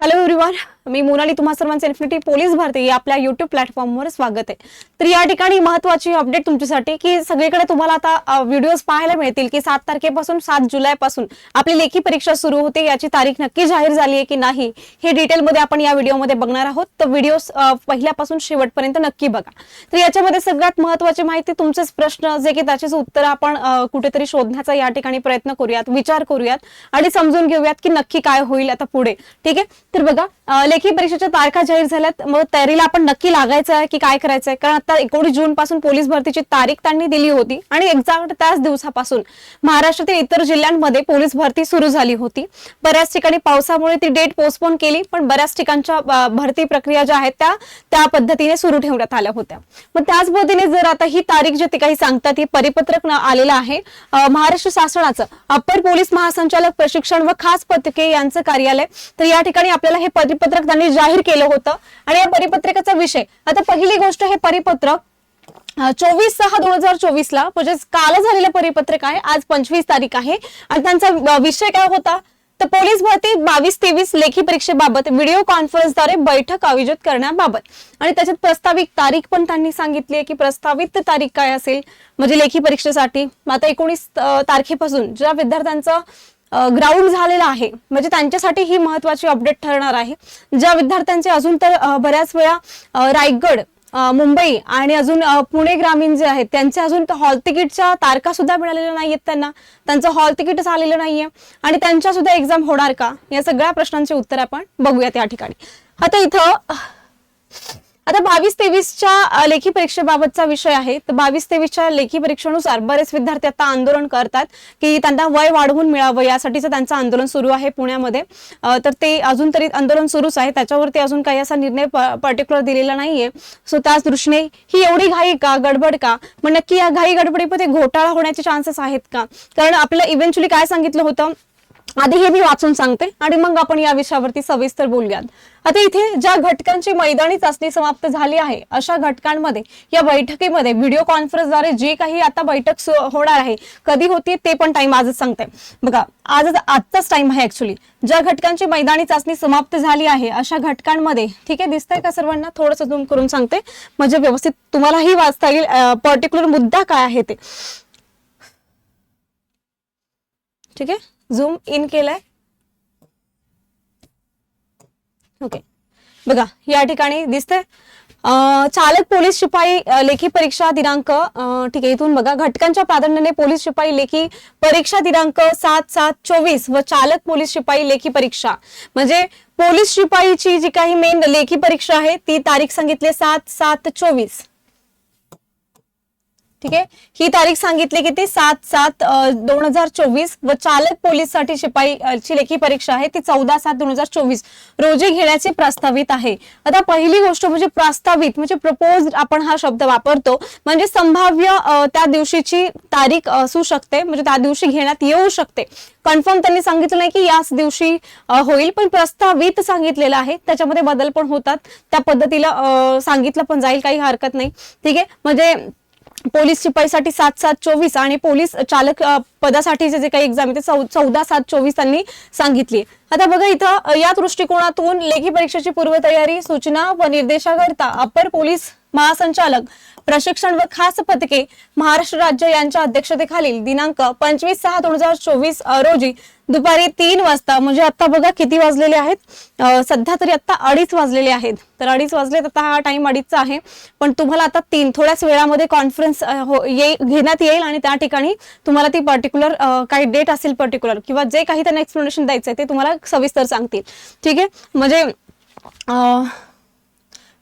Hello everyone मी मोनाली तुम्हा सर्वांचे infinity police Bharti. या आपल्या युट्यूब प्लॅटफॉर्मवर स्वागत आहे. तर या ठिकाणी महत्वाची अपडेट तुमच्यासाठी की सगळीकडे तुम्हाला आता व्हिडिओज पाहायला मिळतील की सात तारखेपासून सात जुलैपासून आपली लेखी परीक्षा सुरू होते याची तारीख नक्की जाहीर झाली आहे की नाही हे डिटेलमध्ये आपण या व्हिडिओमध्ये बघणार आहोत. तर व्हिडिओ पहिल्यापासून शेवटपर्यंत नक्की बघा. तर याच्यामध्ये सगळ्यात महत्वाची माहिती तुमचेच प्रश्न जे की त्याचेच उत्तर आपण कुठेतरी शोधण्याचा या ठिकाणी प्रयत्न करूयात विचार करूयात आणि समजून घेऊयात की नक्की काय होईल आता पुढे. ठीक आहे? तर बघा लेखी परीक्षेच्या तारखा जाहीर झाल्यात. मग तयारीला आपण नक्की लागायचं आहे की काय करायचं आहे कारण आता एकोणीस जून पासून पोलीस भरतीची तारीख त्यांनी दिली होती आणि एक्झॅक्ट त्याच दिवसापासून महाराष्ट्रातील इतर जिल्ह्यांमध्ये पोलीस भरती सुरू झाली होती. बऱ्याच ठिकाणी पावसामुळे ती डेट पोस्टपोन केली पण बऱ्याच ठिकाणच्या भरती प्रक्रिया ज्या आहेत त्या त्या पद्धतीने सुरू ठेवण्यात आल्या होत्या. मग त्याच पद्धतीने जर आता ही तारीख जे ते काही सांगतात ही परिपत्रक आलेलं आहे महाराष्ट्र शासनाचं अप्पर पोलीस महासंचालक प्रशिक्षण व खास पथके यांचं कार्यालय तर या ठिकाणी आपल्याला हे परिपत्रक त्यांनी जाहीर केलं होतं. आणि या परिपत्रकाचा विषय आता पहिली गोष्ट हे परिपत्रक चोवीस सहा दोन हजार चोवीस ला म्हणजेच काल झालेलं परिपत्रक आहे आज पंचवीस तारीख आहे. आणि त्यांचा विषय काय होता? तर पोलीस भरती बावीस तेवीस लेखी परीक्षेबाबत व्हिडिओ कॉन्फरन्सद्वारे बैठक आयोजित करण्याबाबत. आणि त्याच्यात प्रस्तावित तारीख पण त्यांनी सांगितली आहे की प्रस्तावित तारीख काय असेल? म्हणजे लेखी परीक्षेसाठी. आता एकोणीस तारखेपासून ज्या विद्यार्थ्यांचं ग्राउंड झालेला आहे. म्हणजे त्यांच्यासाठी ही महत्वाची अपडेट ठरणार आहे. ज्या विद्यार्थ्यांचे अजून तर बऱ्याच वेळा रायगड मुंबई आणि अजून पुणे ग्रामीण जे आहेत त्यांचे अजून हॉल तिकीटच्या तारखा सुद्धा मिळालेल्या नाहीयेत त्यांना. त्यांचं हॉल तिकीटच आलेलं नाहीये. आणि त्यांच्या सुद्धा एक्झाम होणार का? या सगळ्या प्रश्नांचे उत्तर आपण बघूयात या ठिकाणी. आता इथं आता बावीस तेवीसच्या लेखी परीक्षेबाबतचा विषय आहे. तर बावीस तेवीसच्या लेखी परीक्षेनुसार बरेच विद्यार्थी आता आंदोलन करतात की त्यांना वय वाढवून मिळावं यासाठीचं त्यांचं आंदोलन सुरू आहे पुण्यामध्ये. तर ते अजून तरी आंदोलन सुरूच आहे. त्याच्यावरती अजून काही असा निर्णय पर्टिक्युलर दिलेला नाहीये. सो त्याच दृष्टीने ही एवढी घाई का गडबड का? मग नक्की या घाई गडबडीमध्ये घोटाळा होण्याचे चान्सेस आहेत का? कारण आपल्याला इव्हेंच्युअली काय सांगितलं होतं? आधी हे मी वाचून सांगते आणि मग आपण या विषयावरती सविस्तर बोलूयात. आता इथे ज्या घटकांची मैदानी चाचणी समाप्त झाली आहे अशा घटकांमध्ये या बैठकीमध्ये व्हिडिओ कॉन्फरन्सद्वारे जी काही आता बैठक होणार आहे कधी होती ते पण टाइम आजच सांगते. बघा आजच आजचाच टाइम आहे ऍक्च्युली ज्या घटकांची मैदानी चाचणी समाप्त झाली आहे अशा घटकांमध्ये ठीक आहे दिसतंय का सर्वांना? थोडंसं झूम करून सांगते. म्हणजे व्यवस्थित तुम्हालाही वाचता येईल. पर्टिक्युलर मुद्दा काय आहे ते. ठीक आहे? झूम इन केलंय. ओके बघा या ठिकाणी दिसतंय. चालक पोलीस शिपाई लेखी परीक्षा दिनांक ठीक आहे इथून बघा घटकांच्या प्राधान्याने पोलीस शिपाई लेखी परीक्षा दिनांक सात सात चोवीस व चालक पोलीस शिपाई लेखी परीक्षा. म्हणजे पोलीस शिपाईची जी काही मेन लेखी परीक्षा आहे ती तारीख सांगितली सात सात चोवीस. ठीक आहे? ही तारीख सांगितली की ती सात सात दोन हजार चोवीस व चालक पोलीससाठी शिपाई ची लेखी परीक्षा आहे. ती चौदा सात दोन हजार चोवीस रोजी घेण्याचे प्रस्तावित आहे. आता पहिली गोष्ट म्हणजे प्रस्तावित म्हणजे प्रपोज आपण हा शब्द वापरतो. म्हणजे संभाव्य त्या दिवशीची तारीख असू शकते. म्हणजे त्या दिवशी घेण्यात येऊ शकते. कन्फर्म त्यांनी सांगितलं नाही की याच दिवशी होईल पण प्रस्तावित सांगितलेलं आहे. त्याच्यामध्ये बदल पण होतात. त्या पद्धतीला सांगितलं पण जाईल. काही हरकत नाही. ठीक आहे? म्हणजे पोलीस शिपाईसाठी सात सात चोवीस आणि पोलीस चालक पदासाठीचे जे काही एक्झाम आहे ते चौदा सात चोवीस त्यांनी सांगितली आता बघा इथं या दृष्टिकोनातून लेखी परीक्षेची पूर्वतयारी सूचना व निर्देशाकरता अप्पर पोलीस महासंचालक प्रशिक्षण व खास पथके महाराष्ट्र राज्य यांच्या अध्यक्षतेखालील दिनांक पंचवीस सहा दोन हजार चोवीस रोजी दुपारी तीन वाजता म्हणजे आता बघा किती वाजलेले आहेत? सध्या तरी आता अडीच वाजलेले आहेत. तर अडीच वाजले आता हा टाइम अडीचचा आहे. पण तुम्हाला आता तीन थोड्याच वेळामध्ये कॉन्फरन्स हो, घेण्यात येईल आणि त्या ठिकाणी तुम्हाला ती पर्टिक्युलर काही डेट असेल पर्टिक्युलर किंवा जे काही त्यांना एक्सप्लेनेशन द्यायचं आहे ते तुम्हाला सविस्तर सांगतील. ठीक आहे? म्हणजे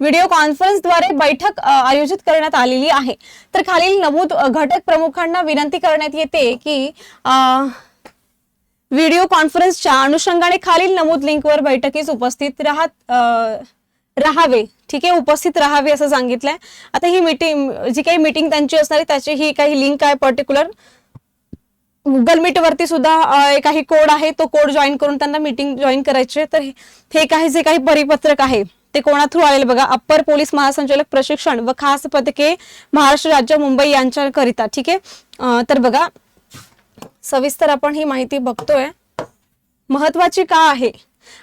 व्हिडिओ कॉन्फरन्सद्वारे बैठक आयोजित करण्यात आलेली आहे. तर खालील नमूद घटक प्रमुखांना विनंती करण्यात येते की व्हिडिओ कॉन्फरन्सच्या अनुषंगाने खालील नमूद लिंकवर बैठकीस उपस्थित राहत राहावे. ठीक आहे? उपस्थित राहावे असं सांगितलंय. आता ही मीटिंग जी काही मीटिंग त्यांची असणार आहे त्याची ही काही लिंक आहे पर्टिक्युलर गुगल मीट वरती सुद्धा काही कोड आहे. तो कोड जॉईन करून त्यांना मीटिंग जॉईन करायची तर हे- हे काही जे काही परिपत्रक आहे ते कोणा थ्रू आलेले बघा. अप्पर पोलीस महासंचालक प्रशिक्षण व खास पथके महाराष्ट्र राज्य मुंबई यांच्याकरिता ठीक आहे? तर बघा सविस्तर आपण ही माहिती बघतोय. महत्वाची का आहे?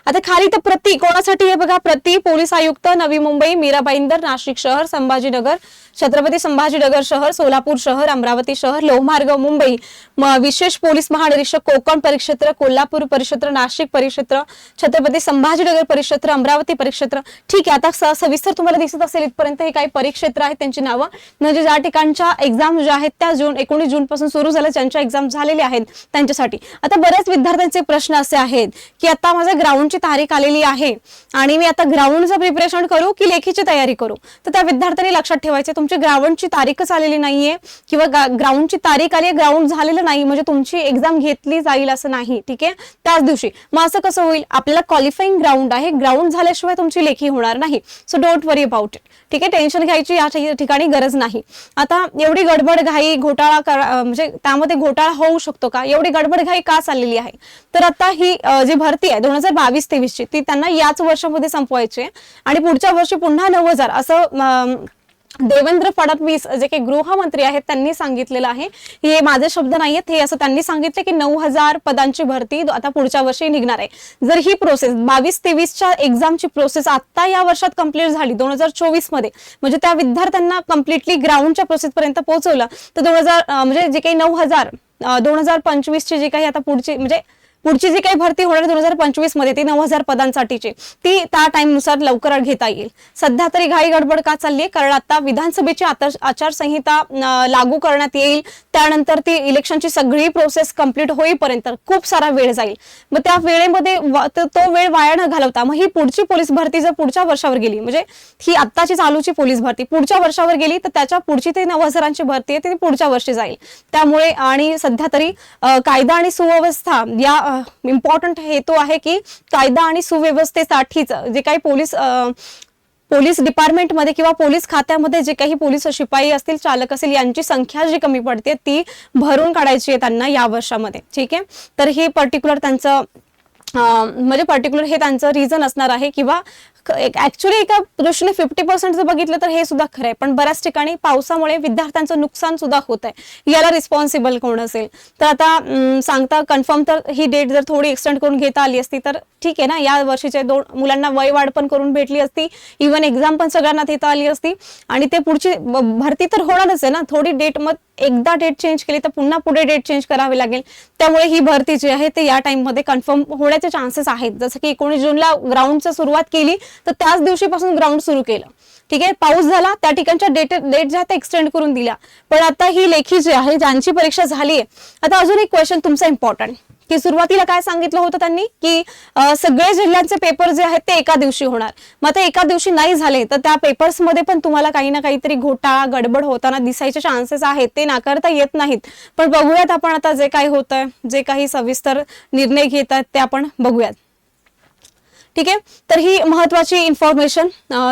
आता खाली तर प्रति कोणासाठी आहे बघा? प्रति पोलीस आयुक्त नवी मुंबई मीरा भाईंदर नाशिक शहर संभाजीनगर छत्रपती संभाजीनगर शहर सोलापूर शहर अमरावती शहर लोहमार्ग मुंबई. विशेष पोलीस महानिरीक्षक कोकण परिक्षेत्र कोल्हापूर परिक्षेत्र नाशिक परिक्षेत्र छत्रपती संभाजीनगर परिक्षेत्र अमरावती परिक्षेत्र. ठीक आहे आता सविस्तर तुम्हाला दिसत असेल इथपर्यंत हे काही परिक्षेत्र आहेत त्यांची नावं. म्हणजे ज्या ठिकाणच्या एक्झाम ज्या आहेत त्या जून एकोणीस जून पासून सुरू झाल्या ज्यांच्या एक्झाम झालेल्या आहेत त्यांच्यासाठी. आता बऱ्याच विद्यार्थ्यांचे प्रश्न असे आहेत की आता माझ्या ग्राउंडची तारीख आलेली आहे. आणि मी आता ग्राउंडचं प्रिपरेशन करू की लेखीची तयारी करू? तर त्या विद्यार्थ्यांनी लक्षात ठेवायचे तुमची ग्राउंडची तारीखच आलेली नाहीये किंवा ग्राउंडची तारीख आली ग्राउंड झालेलं नाही म्हणजे तुमची एक्झाम घेतली जाईल असं नाही ठीक आहे? त्याच दिवशी. मग असं कसं होईल? आपल्याला क्वालिफाईंग ग्राउंड आहे. ग्राउंड झाल्याशिवाय तुमची लेखी होणार नाही. So don't worry about it ठीक आहे? टेन्शन घ्यायची या ठिकाणी गरज नाही. आता एवढी गडबड घाई घोटाळा म्हणजे त्यामध्ये घोटाळा होऊ शकतो का? एवढी गडबड घाई का चाललेली आहे? तर आता ही जी भरती आहे दोन हजार बावीस तेवीसची. ती त्यांना याच वर्षामध्ये संपवायची. आहे आणि पुढच्या वर्षी पुन्हा नऊ हजार असं देवेंद्र फडणवीस जे काही गृहमंत्री आहेत त्यांनी सांगितलेलं आहे. हे माझे शब्द नाहीयेत हे असं त्यांनी सांगितले की नऊ हजार पदांची भरती आता पुढच्या वर्षी निघणार आहे. जर ही प्रोसेस बावीस तेवीसच्या एक्झामची प्रोसेस आता या वर्षात कंप्लीट झाली दोन हजार चोवीसमध्ये म्हणजे त्या विद्यार्थ्यांना कम्प्लिटली ग्राउंडच्या प्रोसेस पर्यंत पोहोचवलं तर दोन हजार म्हणजे जे काही नऊ हजार दोन हजार पंचवीसची जी काही आता पुढची म्हणजे पुढची जी काही भरती होणार दोन हजार पंचवीसमध्ये ती नऊ हजार पदांसाठीची. ती त्या टाइमनुसार लवकर घेता येईल. सध्या तरी घाई गडबड का चालली आहे? कारण आता विधानसभेची आचारसंहिता लागू करण्यात येईल. त्यानंतर ती इलेक्शनची सगळी प्रोसेस कंप्लीट होईपर्यंत खूप सारा वेळ जाईल. मग त्या वेळेमध्ये तो वेळ वाया न घालवता मग ही पुढची पोलीस भरती जर पुढच्या वर्षावर गेली म्हणजे ही आत्ताची चालूची पोलीस भरती पुढच्या वर्षावर गेली तर त्याच्या पुढची ती नऊ हजारांची भरती आहे ती पुढच्या वर्षी जाईल. त्यामुळे आणि सध्या तरी कायदा आणि सुव्यवस्था या इम्पॉर्टंट हेतू आहे की कायदा आणि सुव्यवस्थेसाठीच जे काही पोलीस पोलीस डिपार्टमेंटमध्ये किंवा पोलीस खात्यामध्ये जे काही पोलीस शिपाई असतील चालक असतील यांची संख्या जी कमी पडते ती भरून काढायची आहे त्यांना या वर्षामध्ये. ठीक आहे? तर हे पर्टिक्युलर त्यांचं म्हणजे पर्टिक्युलर हे त्यांचं रिझन असणार आहे किंवा ऍक्च्युली एका दृष्टीने फिफ्टी पर्सेंट जर बघितलं तर हे सुद्धा खरं आहे पण बऱ्याच ठिकाणी पावसामुळे विद्यार्थ्यांचं नुकसान सुद्धा होत आहे याला रिस्पॉन्सिबल कोण असेल? तर आता सांगता कन्फर्म तर ही डेट जर थोडी एक्सटेंड करून घेता आली असती तर ठीक आहे ना? या वर्षीचे दोन मुलांना वय वाढ पण करून भेटली असती. इव्हन एक्झाम पण सगळ्यांना देता आली असती. आणि ते पुढची भरती तर होणारच आहे ना? थोडी डेट मग एकदा डेट चेंज केली तर पुन्हा पुढे डेट चेंज करावी लागेल. त्यामुळे ही भरती जी आहे. ते या टाइममध्ये कन्फर्म होण्याचे चान्सेस आहेत. जसं की एकोणीस जूनला ग्राउंडचं सुरुवात केली. तर त्याच दिवशीपासून ग्राउंड सुरू केलं. ठीक आहे? पाऊस झाला त्या ठिकाणच्या डेट डेट ज्या त्या एक्सटेंड करून दिल्या. पण आता ही लेखी जी आहे ज्यांची परीक्षा झाली आहे आता अजून एक क्वेश्चन तुमचा इम्पॉर्टंट की सुरुवातीला काय सांगितलं होतं त्यांनी? की सगळे जिल्ह्यांचे पेपर जे आहेत ते एका दिवशी होणार. मग ते एका दिवशी नाही झाले तर त्या पेपर्समध्ये पण तुम्हाला काही ना काहीतरी घोटाळा गडबड होताना दिसायचे चान्सेस आहेत. ते नाकारता येत नाहीत. पण बघूयात आपण आता जे काही होत जे काही सविस्तर निर्णय घेत आहेत ते आपण बघूयात. ठीक आहे? तर ही महत्वाची इन्फॉर्मेशन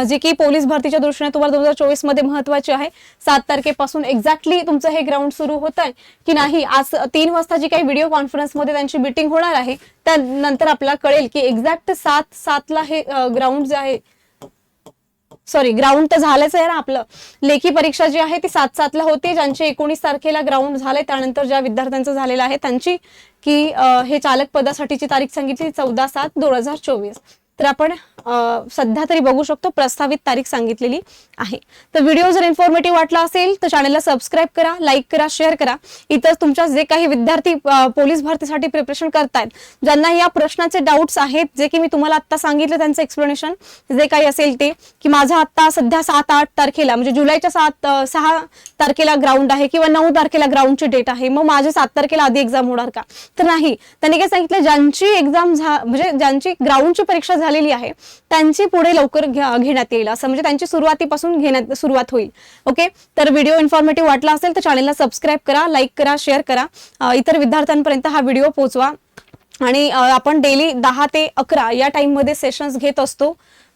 जी की पोलीस भरतीच्या दृष्टीने तुम्हाला दोन हजार चोवीसमध्ये महत्वाची आहे. सात तारखेपासून एक्झॅक्टली तुमचं हे ग्राउंड सुरू होत आहे की नाही? आज तीन वाजता जी काही व्हिडिओ कॉन्फरन्समध्ये त्यांची मिटिंग होणार आहे त्यानंतर आपल्याला कळेल की एक्झॅक्ट सात सातला हे ग्राउंड जे आहे सॉरी ग्राउंड तर झालंच आहे ना आपलं. लेखी परीक्षा जी आहे ती सात सातला होती ज्यांची एकोणीस तारखेला ग्राउंड झालंय त्यानंतर ज्या विद्यार्थ्यांचं झालेलं आहे त्यांची की हे चालक पदासाठीची तारीख सांगितली चौदा सात दोन हजार चोवीस. तर आपण सध्या तरी बघू शकतो प्रस्तावित तारीख सांगितलेली आहे. तर व्हिडिओ जर इन्फॉर्मेटिव्ह वाटला असेल तर चॅनलला सबस्क्राईब करा लाईक करा शेअर करा. इतर तुमच्या जे काही विद्यार्थी पोलीस भरतीसाठी प्रिपरेशन करतायत ज्यांना या प्रश्नाचे डाऊट्स आहेत जे की मी तुम्हाला आता सांगितलं त्यांचं एक्सप्लेनेशन जे काही असेल ते की माझा आता सध्या सात आठ तारखेला म्हणजे जुलैच्या सात सहा तारखेला ग्राउंड आहे किंवा नऊ तारखेला ग्राउंडची डेट आहे मग माझे सात तारखेला आधी एक्झाम होणार का? तर नाही. त्यांनी काय सांगितलं ज्यांची एक्झाम म्हणजे ज्यांची ग्राउंडची परीक्षा झालेली आहे त्यांची पुढे लवकर घेण्यात येईल. असं म्हणजे त्यांची सुरुवातीपासून घेण्यात सुरुवात होईल. ओके? तर व्हिडिओ इन्फॉर्मेटिव्ह वाटला असेल तर चॅनलला सबस्क्राईब करा लाईक करा शेअर करा. इतर विद्यार्थ्यांपर्यंत हा व्हिडिओ पोहोचवा. आणि आपण डेली दहा ते अकरा या टाइममध्ये सेशन्स घेत असतो.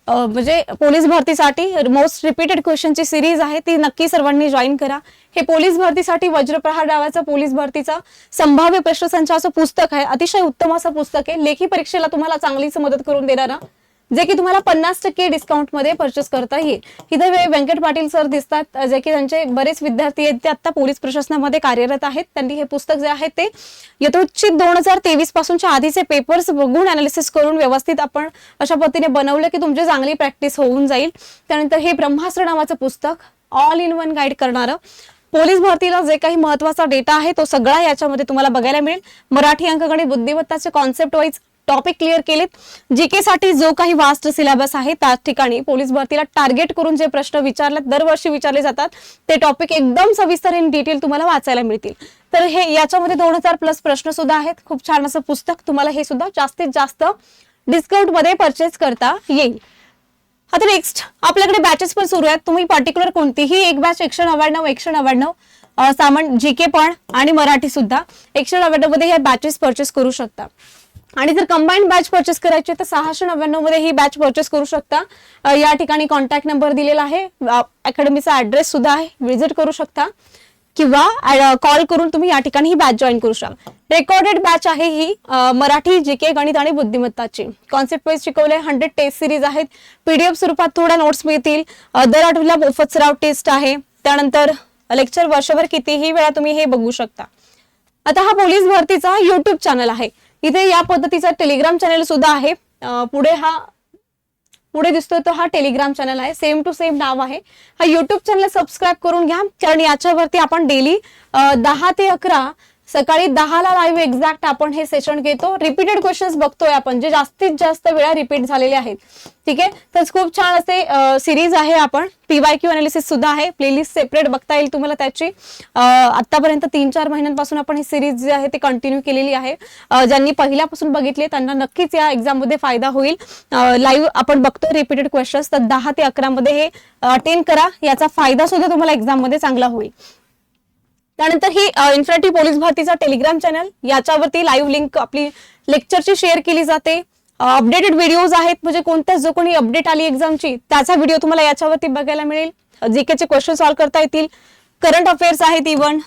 म्हणजे पोलीस भरतीसाठी मोस्ट रिपीटेड क्वेश्चनची सिरीज आहे ती नक्की सर्वांनी जॉईन करा. हे पोलीस भरतीसाठी वज्रप्रहार नावाचं पोलीस भरतीचा संभाव्य प्रश्नसंचाचं पुस्तक आहे. अतिशय उत्तम असं पुस्तक आहे. लेखी परीक्षेला तुम्हाला चांगलीच मदत करून देणारं जे की तुम्हाला पन्नास टक्के डिस्काउंटमध्ये परचेस करता येईल. इथे वे- व्यंकट पाटील सर दिसतात जे की त्यांचे बरेच विद्यार्थी आहेत ते आता पोलीस प्रशासनामध्ये कार्यरत आहेत. त्यांनी हे पुस्तक जे आहे ते यथोचित दोन हजार तेवीस पासूनच्या आधीचे पेपर्स बघून अनालिसिस करून व्यवस्थित आपण अशा पद्धतीने बनवलं की तुमची चांगली प्रॅक्टिस होऊन जाईल. त्यानंतर हे ब्रह्मास्त्र नावाचं पुस्तक ऑल इन वन गाईड करणारं. पोलीस भरतीला जे काही महत्त्वाचा डेटा आहे तो सगळा याच्यामध्ये तुम्हाला बघायला मिळेल. मराठी अंकगणित बुद्धिमत्ताचे कॉन्सेप्ट वाईज टॉपिक क्लिअर केलेत. जीके साठी जो काही वास्ट सिलेबस आहे त्या ठिकाणी पोलीस भरतीला टार्गेट करून जे प्रश्न विचारले दरवर्षी विचारले जातात ते टॉपिक एकदम सविस्तर इन डिटेल तुम्हाला वाचायला मिळतील. तर हे याच्यामध्ये दोन हजार प्लस प्रश्न सुद्धा आहेत. खूप छान असं पुस्तक तुम्हाला हे सुद्धा जास्तीत जास्त डिस्काउंटमध्ये परचेस करता येईल. आता नेक्स्ट आपल्याकडे बॅचेस पण सुरू आहेत. तुम्ही पर्टिक्युलर कोणतीही एक बॅच एकशे नव्याण्णव एकशे नव्याण्णव सामान जी के पण आणि मराठी सुद्धा एकशे नव्याण्णवमध्ये हे बॅचेस परचेस करू शकता. आणि जर कंबाईंड बॅच परचेस करायची तर सहाशे नव्याण्णवमध्ये ही बॅच परचेस करू शकता. या ठिकाणी कॉन्टॅक्ट नंबर दिलेला आहे. अकॅडमीचा ऍड्रेस सुद्धा आहे. व्हिजिट करू शकता. किंवा कॉल करून तुम्ही या ठिकाणी ही बॅच जॉईन करू शकता रेकॉर्डेड बॅच आहे ही मराठी जी के गणित आणि बुद्धिमत्ताची. कॉन्सेप्ट वाईज शिकवले हंड्रेड टेस्ट सिरीज आहेत. पीडीएफ स्वरूपात थोड्या नोट्स मिळतील. दर आठवड्याला मोफत सराव टेस्ट आहे. त्यानंतर लेक्चर वर्षभर कितीही वेळा तुम्ही हे बघू शकता. आता हा पोलीस भरतीचा युट्यूब चॅनल आहे. इथे या पद्धतीचा टेलिग्राम चॅनल सुद्धा आहे. पुढे हा पुढे दिसतोय तो हा टेलिग्राम चॅनल आहे. सेम टू सेम नाव आहे. हा युट्यूब चॅनल सबस्क्राईब करून घ्या. कारण याच्यावरती आपण डेली दहा ते अकरा सकाळी दहाला लाईव्ह एक्झॅक्ट आपण हे सेशन घेतो. रिपीटेड क्वेश्चन्स बघतोय आपण जे जास्तीत जास्त वेळा रिपीट झालेले आहेत. ठीक आहे? तर खूप छान असे सिरीज आहे आपण. पीवाय क्यू अनालिसिस सुद्धा आहे. प्लेलिस्ट सेपरेट बघता येईल तुम्हाला त्याची. आतापर्यंत तीन चार महिन्यांपासून आपण ही सिरीज जी आहे ती कंटिन्यू केलेली आहे. ज्यांनी पहिल्यापासून बघितली त्यांना नक्कीच या एक्झाममध्ये फायदा होईल. लाईव्ह आपण बघतो रिपीटेड क्वेश्चन्स तर दहा ते अकरा मध्ये हे अटेंड करा. याचा फायदा सुद्धा तुम्हाला एक्झाममध्ये चांगला होईल. त्यानंतर ही इन्फिनिटी पोलीस भरतीचा टेलिग्राम चॅनल याच्यावरती लाईव्ह लिंक आपली लेक्चरची शेअर केली जाते. अपडेटेड व्हिडिओज आहेत म्हणजे कोणत्या जो कोणी अपडेट आली एक्झामची त्याचा व्हिडिओ तुम्हाला याच्यावरती बघायला मिळेल. जीकेचे क्वेश्चन सॉल्व्ह करता येतील. करंट अफेअर्स आहेत इव्हन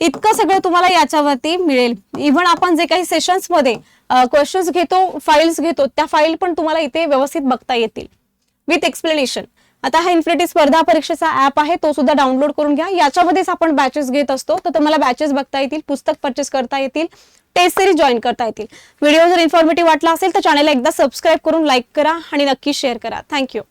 इतकं सगळं तुम्हाला याच्यावरती मिळेल. इव्हन आपण जे काही सेशन्समध्ये क्वेश्चन्स घेतो फाईल्स घेतो त्या फाईल पण तुम्हाला इथे व्यवस्थित बघता येतील. विथ एक्सप्लेनेशन आता हा इन्फिनिटी स्पर्धा परीक्षेचा ऍप आहे तो सुद्धा डाउनलोड करून घ्या. याच्यामध्येच आपण बॅचेस घेत असतो. तर तुम्हाला बॅचेस बघता येतील पुस्तक परचेस करता येतील टेस्ट सिरीज जॉईन करता येतील. व्हिडिओ जर इन्फॉर्मेटिव्ह वाटला असेल तर चॅनलला एकदा सबस्क्राईब करून लाईक करा आणि नक्की शेअर करा. थँक्यू